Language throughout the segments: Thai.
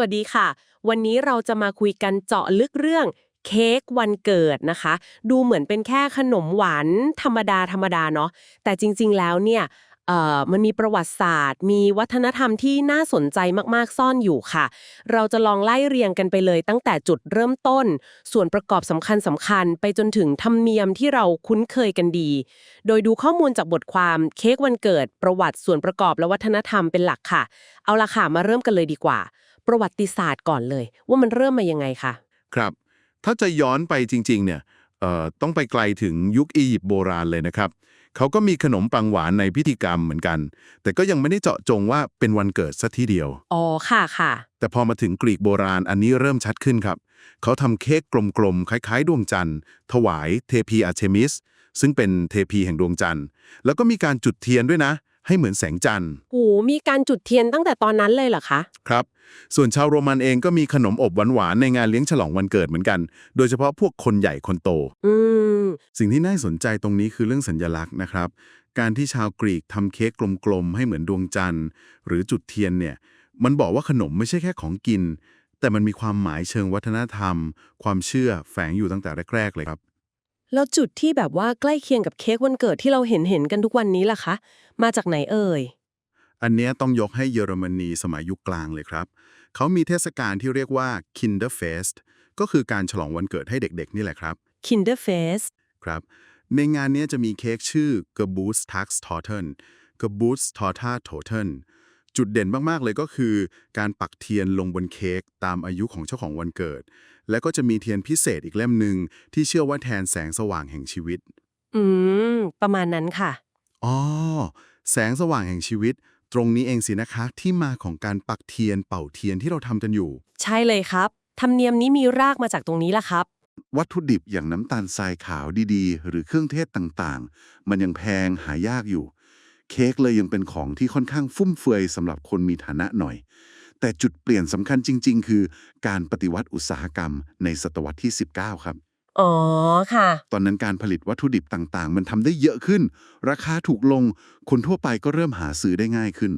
วัสดีค่ะ วันนี้เราจะมาคุยกันเจาะลึกเรื่องเค้กวันเกิดนะคะ ดูเหมือนเป็นแค่ขนมหวานธรรมดาธรรมดาเนาะแต่จริง ๆ แล้วเนี่ยมันมีประวัติศาสตร์ มีวัฒนธรรมที่น่าสนใจมากๆซ่อนอยู่ค่ะ เราจะลองไล่เรียงกันไปเลยตั้งแต่จุดเริ่มต้น ส่วนประกอบสำคัญสำคัญๆไปจนถึงธรรมเนียมที่เราคุ้นเคยกันดี โดยดูข้อมูลจากบทความเค้กวันเกิด ประวัติส่วนประกอบและวัฒนธรรมเป็นหลักค่ะ เอาละค่ะมาเริ่มกันเลยดีกว่า ประวัติศาสตร์ก่อนเลย ว่ามันเริ่มมายังไงคะครับ ถ้าจะย้อนไปจริง ๆ เนี่ยเอ่อต้องไปไกลถึงยุคอียิปต์โบราณเลยนะครับเขาก็มีขนมปังหวานในพิธีกรรมเหมือนกัน แต่ก็ยังไม่ได้เจาะจงว่าเป็นวันเกิดสัทีเดียว อ๋อ ค่ะค่ะ แต่พอมาถึงกรีกโบราณอันนี้เริ่มชัดขึ้นครับ เขาทำเค้กกลมๆ คล้ายๆ ดวงจันทร์ ถวายเทพีอาร์เทมิส ซึ่งเป็นเทพีแห่งดวงจันทร์ แล้วก็มีการจุดเทียนด้วยนะ ให้เหมือนแสงจันทร์ โหมีการจุดเทียนตั้งแต่ตอนนั้นเลยเหรอคะ ครับ ส่วนชาวโรมันเองก็มีขนมอบหวานๆในงานเลี้ยงฉลองวันเกิดเหมือนกัน โดยเฉพาะพวกคนใหญ่คนโต อืม สิ่งที่น่าสนใจตรงนี้คือเรื่องสัญญลักษณ์นะครับ การที่ชาวกรีกทำเค้กกลมๆ ให้เหมือนดวงจันทร์ หรือจุดเทียนเนี่ย มันบอกว่าขนมไม่ใช่แค่ของกิน แต่มันมีความหมายเชิงวัฒนธรรม ความเชื่อแฝงอยู่ตั้งแต่แรกๆเลยครับ แล้วจุดที่แบบว่าใกล้เคียงกับเค้กวันเกิดที่เราเห็นเห็นๆกันทุกวันนี้ล่ะคะ มาจากไหนเอ่ย อันเนี้ยต้องยกให้เยอรมนีสมัยยุคกลางเลยครับ เขามีเทศกาลที่เรียกว่า Kinderfest ก็คือการฉลองวันเกิดให้เด็กๆ นี่แหละครับ Kinderfest ครับ ในงานเนี้ยจะมีเค้กชื่อ g e b o o s t a x t o r t e n g e b o o s t o r t a t o t e n จุดเด่นมาก ๆ เลยก็คือ การปักเทียนลงบนเค้กตามอายุของเจ้าของวันเกิด และก็จะมีเทียนพิเศษอีกเล่มหนึ่งที่เชื่อว่าแทนแสงสว่างแห่งชีวิต อืม ประมาณนั้นค่ะ อ๋อ แสงสว่างแห่งชีวิต ตรงนี้เองสินะคะที่มาของการปักเทียนเป่าเทียนที่เราทำกันอยู่ ใช่เลยครับธรรมเนียมนี้มีรากมาจากตรงนี้ล่ะครับ วัตถุดิบอย่างน้ำตาลทรายขาวดีๆ หรือเครื่องเทศต่างๆ มันยังแพงหายากอยู่ เค้กเลยยังเป็นของที่ค่อนข้างฟุ่มเฟือยสำหรับคนมีฐานะหน่อย แต่จุดเปลี่ยนสำคัญจริง ๆ คือการปฏิวัติอุตสาหกรรมในศตวรรษที่ 19 ครับ อ๋อค่ะ ตอนนั้นการผลิตวัตถุดิบต่างๆ มันทำได้เยอะขึ้น ราคาถูกลง คนทั่วไปก็เริ่มหาซื้อได้ง่ายขึ้น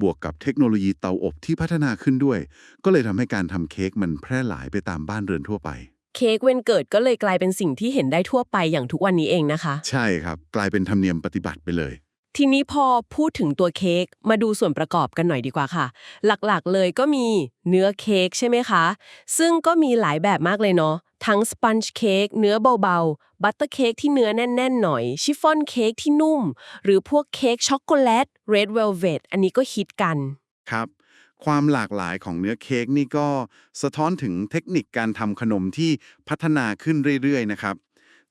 บวกกับเทคโนโลยีเตาอบที่พัฒนาขึ้นด้วย ก็เลยทำให้การทำเค้กมันแพร่หลายไปตามบ้านเรือนทั่วไป เค้กวันเกิดก็เลยกลายเป็นสิ่งที่เห็นได้ทั่วไปอย่างทุกวันนี้เองนะคะ ใช่ครับ กลายเป็นธรรมเนียมปฏิบัติไปเลย ทีนี้พอพูดถึงตัวเค้กมาดูส่วนประกอบกันหน่อยดีกว่าค่ะ หลักๆเลยก็มีเนื้อเค้กใช่ไหมคะ ซึ่งก็มีหลายแบบมากเลยเนาะทั้งสปันจ์เค้กเนื้อเบาๆ บัตเตอร์เค้กที่เนื้อแน่น ๆ หน่อย ชิฟฟ่อนเค้กที่นุ่ม หรือพวกเค้กช็อกโกแลตเรดเวลเวตอันนี้ก็ฮิตกัน ครับ ความหลากหลายของเนื้อเค้กนี่ก็สะท้อนถึงเทคนิคการทำขนมที่พัฒนาขึ้นเรื่อย ๆ นะครับ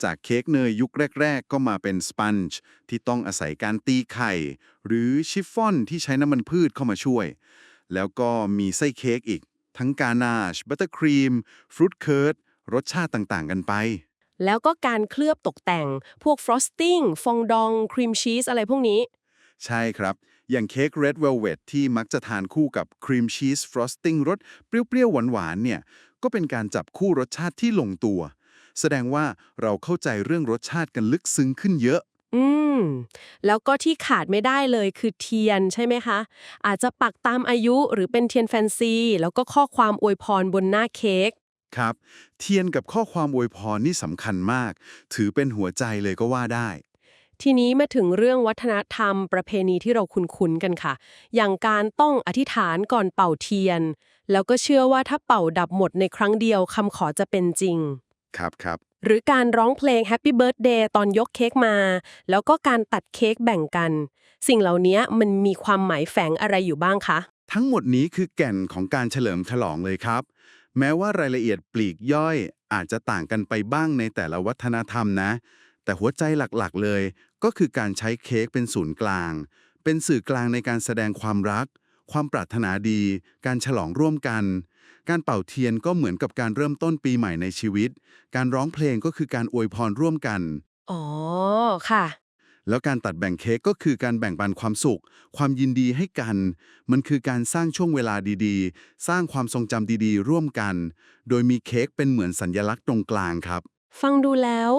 จากเค้กเนยยุคแรก ๆ ก็มาเป็นสปันจ์ที่ต้องอาศัยการตีไข่ หรือชิฟฟ่อนที่ใช้น้ำมันพืชเข้ามาช่วย แล้วก็มีไส้เค้กอีก ทั้งกานาชบัตเตอร์ครีมฟรุตเคิร์ดรสชาติต่างๆ กันไป แล้วก็การเคลือบตกแต่ง พวกฟรอสติ้งฟองดองครีมชีสอะไรพวกนี้ ใช่ครับ อย่างเค้ก Red Velvet ที่มักจะทานคู่กับครีมชีสฟรอสติ้งรสเปรี้ยวๆหวานๆเนี่ยก็เป็นการจับคู่รสชาติที่ลงตัว แสดงว่าเราเข้าใจเรื่องรสชาติกันลึกซึ้งขึ้นเยอะ อืม แล้วก็ที่ขาดไม่ได้เลยคือเทียนใช่ไหมคะ อาจจะปักตามอายุหรือเป็นเทียนแฟนซี แล้วก็ข้อความอวยพรบนหน้าเค้กครับ เทียนกับข้อความอวยพรนี่สำคัญมาก ถือเป็นหัวใจเลยก็ว่าได้ ทีนี้มาถึงเรื่องวัฒนธรรมประเพณีที่เราคุ้นๆกันค่ะ อย่างการต้องอธิษฐานก่อนเป่าเทียน แล้วก็เชื่อว่าถ้าเป่าดับหมดในครั้งเดียวคำขอจะเป็นจริง ครับครับหรือการร้องเพลง Happy Birthday ตอนยกเค้กมา แล้วก็การตัดเค้กแบ่งกัน สิ่งเหล่านี้มันมีความหมายแฝงอะไรอยู่บ้างคะ ทั้งหมดนี้คือแก่นของการเฉลิมฉลองเลยครับ แม้ว่ารายละเอียดปลีกย่อย อาจจะต่างกันไปบ้างในแต่ละวัฒนธรรมนะ แต่หัวใจหลักๆเลย ก็คือการใช้เค้กเป็นศูนย์กลาง เป็นสื่อกลางในการแสดงความรัก ความปรารถนาดี การฉลองร่วมกัน การเป่าเทียนก็เหมือนกับการเริ่มต้นปีใหม่ในชีวิต การร้องเพลงก็คือการอวยพรร่วมกัน อ๋อ ค่ะ แล้วการตัดแบ่งเค้กก็คือการแบ่งปันความสุข ความยินดีให้กัน มันคือการสร้างช่วงเวลาดีๆ สร้างความทรงจำดีๆ ร่วมกัน โดยมีเค้กเป็นเหมือนสัญญลักษณ์ตรงกลางครับ ฟังดูแล้ว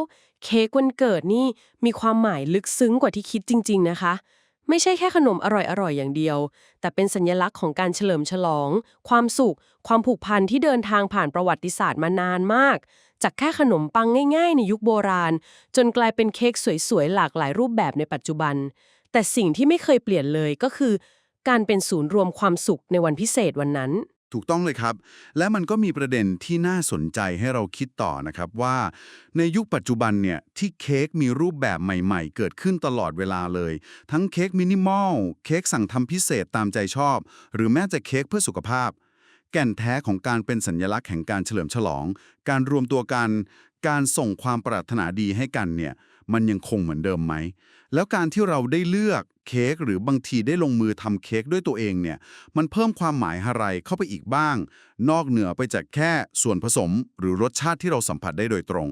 เค้กวันเกิดนี่มีความหมายลึกซึ้งกว่าที่คิดจริง ๆ นะคะ ไม่ใช่แค่ขนมอร่อยๆอย่างเดียว แต่เป็นสัญลักษณ์ของการเฉลิมฉลอง ความสุข ความผูกพันที่เดินทางผ่านประวัติศาสตร์มานานมาก จากแค่ขนมปังง่าย ๆ ในยุคโบราณ จนกลายเป็นเค้กสวยๆหลากหลายรูปแบบในปัจจุบัน แต่สิ่งที่ไม่เคยเปลี่ยนเลยก็คือ การเป็นศูนย์รวมความสุขในวันพิเศษวันนั้น ถูกต้องเลยครับ และมันก็มีประเด็นที่น่าสนใจให้เราคิดต่อนะครับว่า ในยุคปัจจุบันเนี่ยที่เค้กมีรูปแบบใหม่ๆ เกิดขึ้นตลอดเวลาเลย ทั้งเค้กมินิมอล เค้กสั่งทำพิเศษตามใจชอบ หรือแม้แต่เค้กเพื่อสุขภาพ แก่นแท้ของการเป็นสัญลักษณ์แห่งการเฉลิมฉลอง การรวมตัวกัน การส่งความปรารถนาดีให้กันเนี่ยมันยังคงเหมือนเดิมไหม แล้วการที่เราได้เลือก เค้กหรือบางทีได้ลงมือทำเค้กด้วยตัวเองเนี่ยมันเพิ่มความหมายอะไรเข้าไปอีกบ้าง นอกเหนือไปจากแค่ส่วนผสมหรือรสชาติที่เราสัมผัสได้โดยตรง